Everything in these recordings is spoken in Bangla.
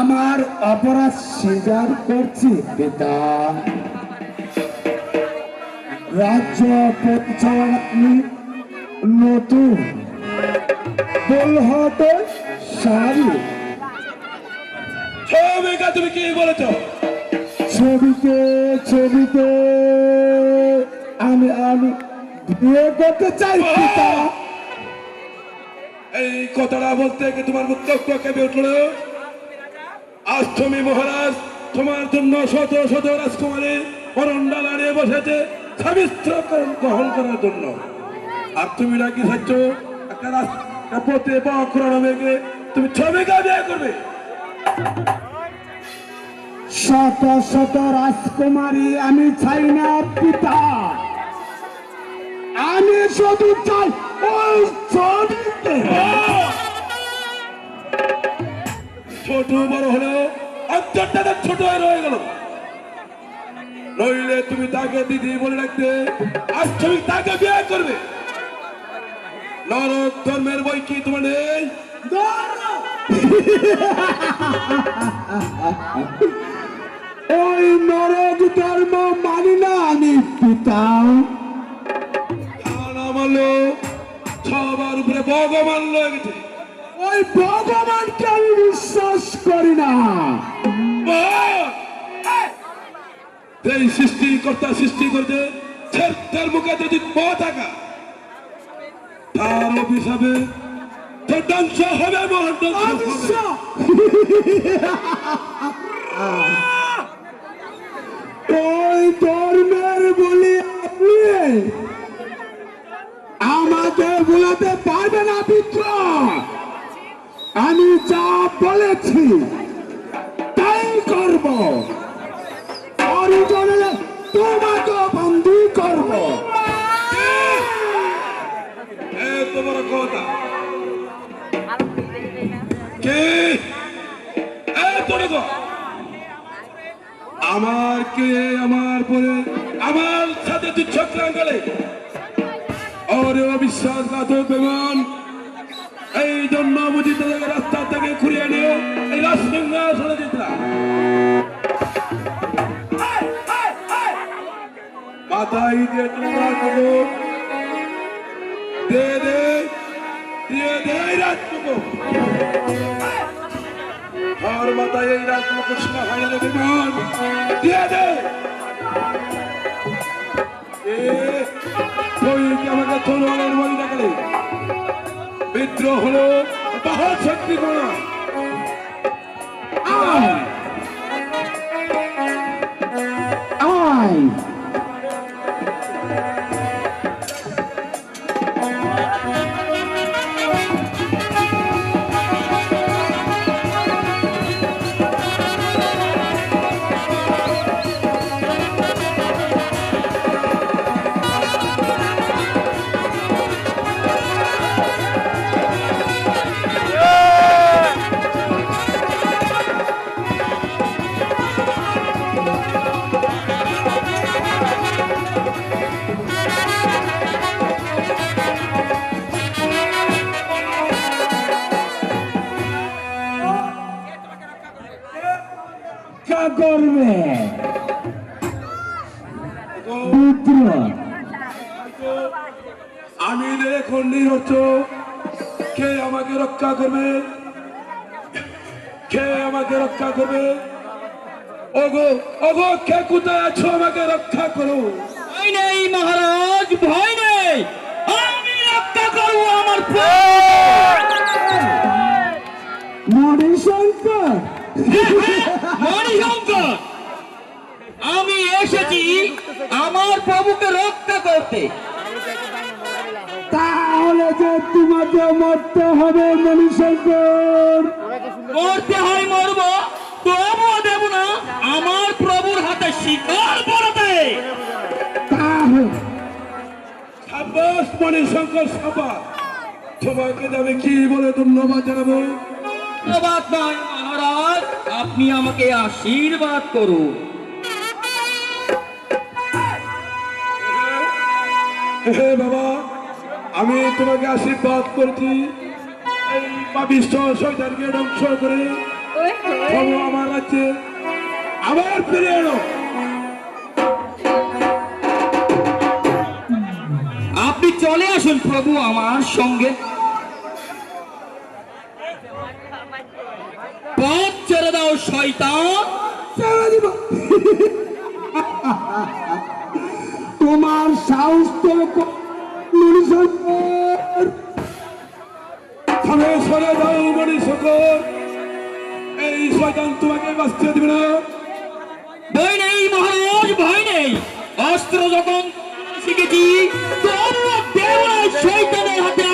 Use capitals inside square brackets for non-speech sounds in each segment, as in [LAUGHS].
আমার অপরাধ স্বীকার করছি পিতা। রাজ্য পরিচালনা নতুন ছবিকা তুমি কি বলেছ? ছবিতে ছবিতে আমি আমি বিয়ে করতে চাই পিতা। এই কথাটা বলতে কি তোমার বক্তব্য কেঁপে উঠল। আজ মহারাজ, তোমার জন্য শত শত রাজকুমারী অরণ্ডা দাঁড়িয়ে বসেছে স্বামিত্র গ্রহণ করার জন্য। আর তুমি নাকি চাচ্ছ একটা রাস্তা পথে বা মেঘে তুমি ছবিকা বিয়ে করবে। শত শত রাজকুমারী, আমি চাই না পিতা। আমি শুধু চাই ওই ছবিতে। ছোট বড় হলেও অন্তরটা ছোট হয়ে রয়ে গেল। নইলে তুমি তাকে দিদি বলে রাখতে আজ তুমি তাকে বিয়ে করবে। নরক ধর্মের বই কি তোমার নেই? ওই নরক ধর্ম মানি না আমি পিতা আমালো সবার উপরে ভগবান লয়ে গেছে ওই ভগবানকে আমি বিশ্বাস করি না। এই সৃষ্টিকর্তা সৃষ্টি করছে তার মুখে যদি প থাকা তার অভিশাপে তোর ধ্বংস হবে মহান ধ্বংস [LAUGHS] হবে। ওই ধর্মের বলি আপনি আমাকে বলাতে পারবে না পিত্র। আমি যা বলেছি, তাই করব। তোমাকে বন্দি করব। বড় কথা। কে? আমার কে? আমার পরে আমার সাথে তুই ছকরান গেলে ওরে অবিশ্বাসঘাতক বেমান এই জন্য বুঝি তোদেরকে রাস্তা থেকে ঘুরিয়ে নিয়ে এই রাজসিংহাসনে যেতাম মাথায় দিয়ে তোমরা করো দে দে, দিয়ে, দে রাজটুকু আর মাথায় এই রাজটুকু শোনা হয় না দিয়ে, দে। এ তুই আমাকে তলোয়ারের বলি দেখালে বিদ্রোহ হলো পাহাড় শক্তি করা আয় করবে। আমি এখন নিরচ্ছ কে আমাকে রক্ষা করবে? কে আমাকে রক্ষা করবে? ওগো ওগো কে কোথায় আছো আমাকে রক্ষা করো? ভয় নেই মহারাজ ভয় নেই। আমি রক্ষা করব আমার মণিশঙ্কর [LAUGHS] মণিশঙ্কর আমি এসেছি আমার প্রভুকে রক্ষা করতে। তাহলে যে তোমাকে মরতে হবে মণিশঙ্কর। মরতে হয় মরব তবুও দেব না আমার প্রভুর হাতে শিকার পড়াতে তাহলে সাব্বাস মনে শঙ্কর সাব্বাস। তোমাকে যাবে কি বলে ধন্যবাদ জানাব? ধন্যবাদ নয় আপনি আমাকে আশীর্বাদ করুন। হে বাবা আমি তোমাকে আশীর্বাদ করছি। এই ধ্বংস করে। আমার রাজ্যে আবার ফিরে এলো। আপনি চলে আসুন প্রভু আমার সঙ্গে পথ ছেড়ে দাও শয়তান। ছেড়ে দিব তোমার সাহস তো সরে যাও মনি এই শয়তান তোমাকে বাঁচতে দিবে না। ভয় নেই মহারাজ ভয় নেই। অস্ত্র যখন শিখেছি শয়তানের হাতে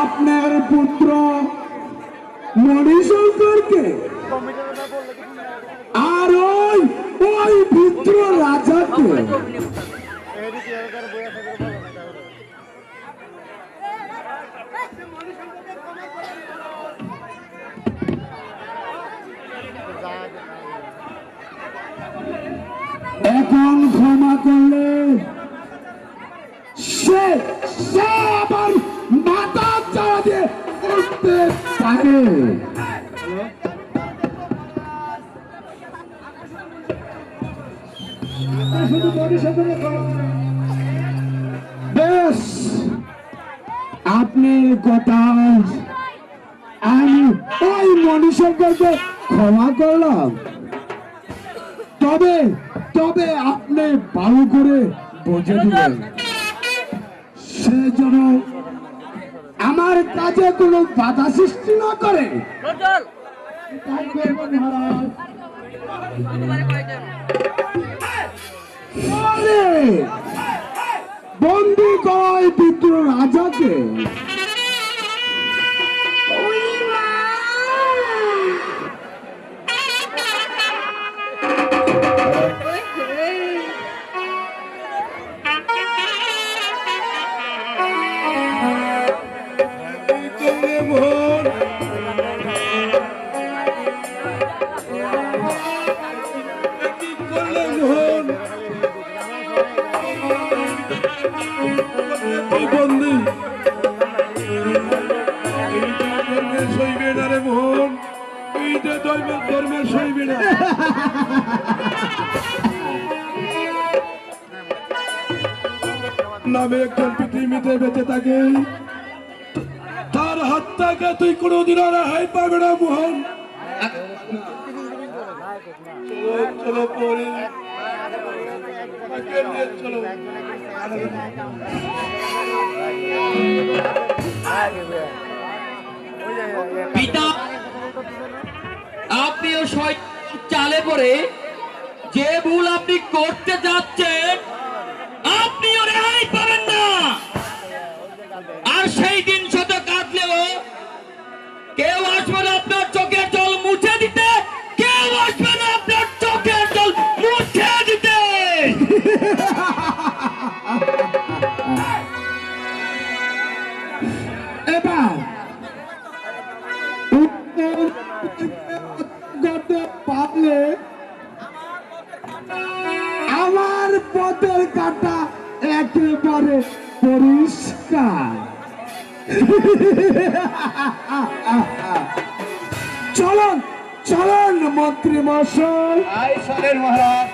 আপনার পুত্র মণিশঙ্করকে আর ওই ওই পুত্র রাজাকে এখন ক্ষমা করলে সে সে আবার মাথা চাওয়া দিয়ে উঠতে পারে। বেশ। আপনি কথা আমি ওই মনীষজ্ঞকে ক্ষমা করলাম। তবে তবে আপনি ভালো করে বুঝে দিলেন সে যেন আমার কাজে কোনো বাধা সৃষ্টি না করে। বন্দি কয় পিতৃ রাজাকে ধর্মের সইবে মোহন ধর্মের ধর্মের নামে একজন পৃথিবীতে বেঁচে থাকে। তার হাত থেকে তুই কোনোদিনও রেহাই পাবে না, মোহন। চলো চলো পরে চলো পিতা আপনিও চালে পড়ে যে ভুল আপনি করতে যাচ্ছেন একেবারে পরিষ্কার। চলন চলন মন্ত্রী মশাই মহারাজ।